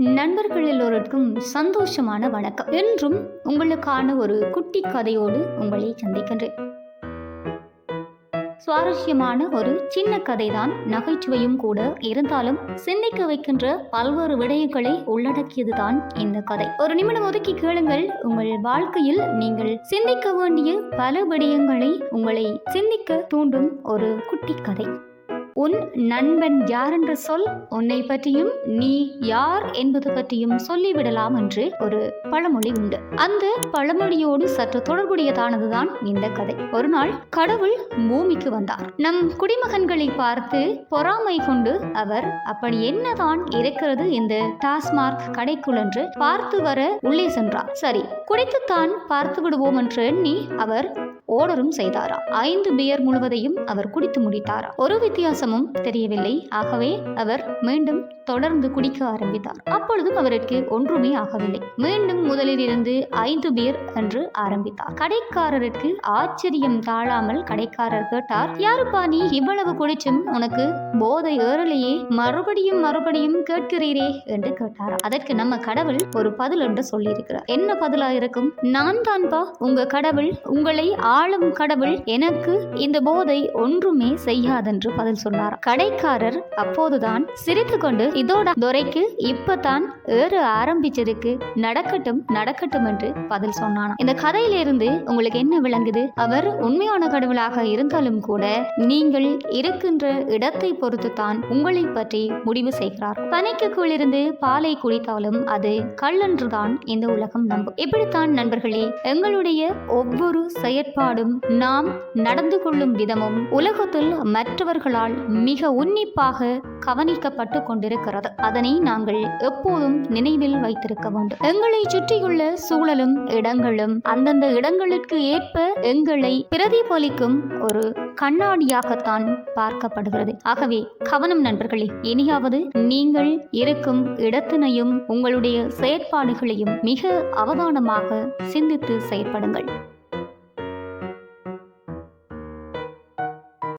நண்பர்கள் எல்லோருக்கும் சந்தோஷமான வணக்கம். என்றும் உங்களுக்கான ஒரு குட்டி கதையோடு உங்களை சந்திக்கின்றேன். சுவாரஸ்யமான ஒரு சின்ன கதைதான். நகைச்சுவையும் கூட இருந்தாலும் சிந்திக்க வைக்கின்ற பல்வேறு விடயங்களை உள்ளடக்கியதுதான் இந்த கதை. ஒரு நிமிடம் ஒதுக்கி கேளுங்கள். உங்கள் வாழ்க்கையில் நீங்கள் சிந்திக்க வேண்டிய பல விடயங்களை உங்களை சிந்திக்க தூண்டும் ஒரு குட்டி கதை. உன் நண்பன் யார் என்று சொல்? உன்னை பற்றியும் நீ யார் என்பது பற்றியும் சொல்லிவிடலாம் என்று ஒரு பழமொழி உண்டு. அந்த பழமொழியோடு சற்று தொடர்புடையதானதுதான் இந்த கதை. ஒரு நாள் கடவுள் பூமிக்கு வந்தார். நம் குடிமகன்களை பார்த்து பொறாமை கொண்டு அவர் அப்படி என்னதான் இருக்கிறது இந்த டாஸ்மார்க் கடைக்குள்? என்று பார்த்து வர உள்ளே சென்றார். சரி குடித்துத்தான் பார்த்து விடுவோம் என்று எண்ணி அவர் ஓடரும் செய்தாராம் ஐந்து பியர் முழுவதையும் அவர் குடித்து முடித்தாராம் ஒரு வித்தியாசமும் தெரியவில்லை. ஆகவே அவர் மீண்டும் தொடர்ந்து குடிக்க ஆரம்பித்தார். அப்பொழுதும் அவருக்கு ஒன்றுமே ஆகவில்லை. மீண்டும் முதலில் இருந்து ஐந்து பியர் என்று ஆரம்பித்தார். கடைக்காரருக்கு ஆச்சரியம் தாழாமல் கடைக்காரர் கேட்டார் யாருப்பா நீ இவ்வளவு குடிச்சும்? உனக்கு போதை ஏறலையே. மறுபடியும் மறுபடியும் கேட்கிறீரே என்று கேட்டார். அதற்கு நம்ம கடவுள் ஒரு பதில் என்று சொல்லியிருக்கிறார். என்ன பதிலா இருக்கும் நான் தான்பா. உங்க கடவுள் உங்களை ஆளும் கடவுள் எனக்கு இந்த போதை ஒன்றுமே செய்யாதென்று பதில் சொன்னார். கடைக்காரர் அப்போதுதான் சிரித்துக்கொண்டு இதோட துரைக்கு இப்பதான் ஏற ஆரம்பிச்சிருக்கு நடக்கட்டும் நடக்கட்டும் என்று பதில் சொன்னான் இந்த கதையிலிருந்து உங்களுக்கு என்ன விளங்குது? அவர் உண்மையான கடவுளாக இருந்தாலும் கூட நீங்கள் இருக்கின்ற இடத்தை பொறுத்து தான் உங்களை பற்றி முடிவு செய்கிறார். பனைக்குள் இருந்து பாலை குடித்தாலும் அது கல்லென்றுதான் இந்த உலகம் நம்பும். இப்படித்தான் நண்பர்களே எங்களுடைய ஒவ்வொரு செயற்பாடு செயல்பாடும் நாம் நடந்து கொள்ளும் விதமும் உலகத்தில் மற்றவர்களால் மிக உன்னிப்பாக கவனிக்கப்பட்டு கொண்டிருக்கிறது. அதனை நாங்கள் எப்போதும் நினைவில் வைத்திருக்க வேண்டும். எங்களை சுற்றியுள்ள சூழலும் இடங்களும் அந்தந்த இடங்களுக்கு ஏற்ப எங்களை பிரதிபலிக்கும் ஒரு கண்ணாடியாகத்தான் பார்க்கப்படுகிறது. ஆகவே கவனம் நண்பர்களே இனியாவது நீங்கள் இருக்கும் இடத்தினையும் உங்களுடைய செயற்பாடுகளையும் மிக அவதானமாக சிந்தித்து செயற்படுங்கள்.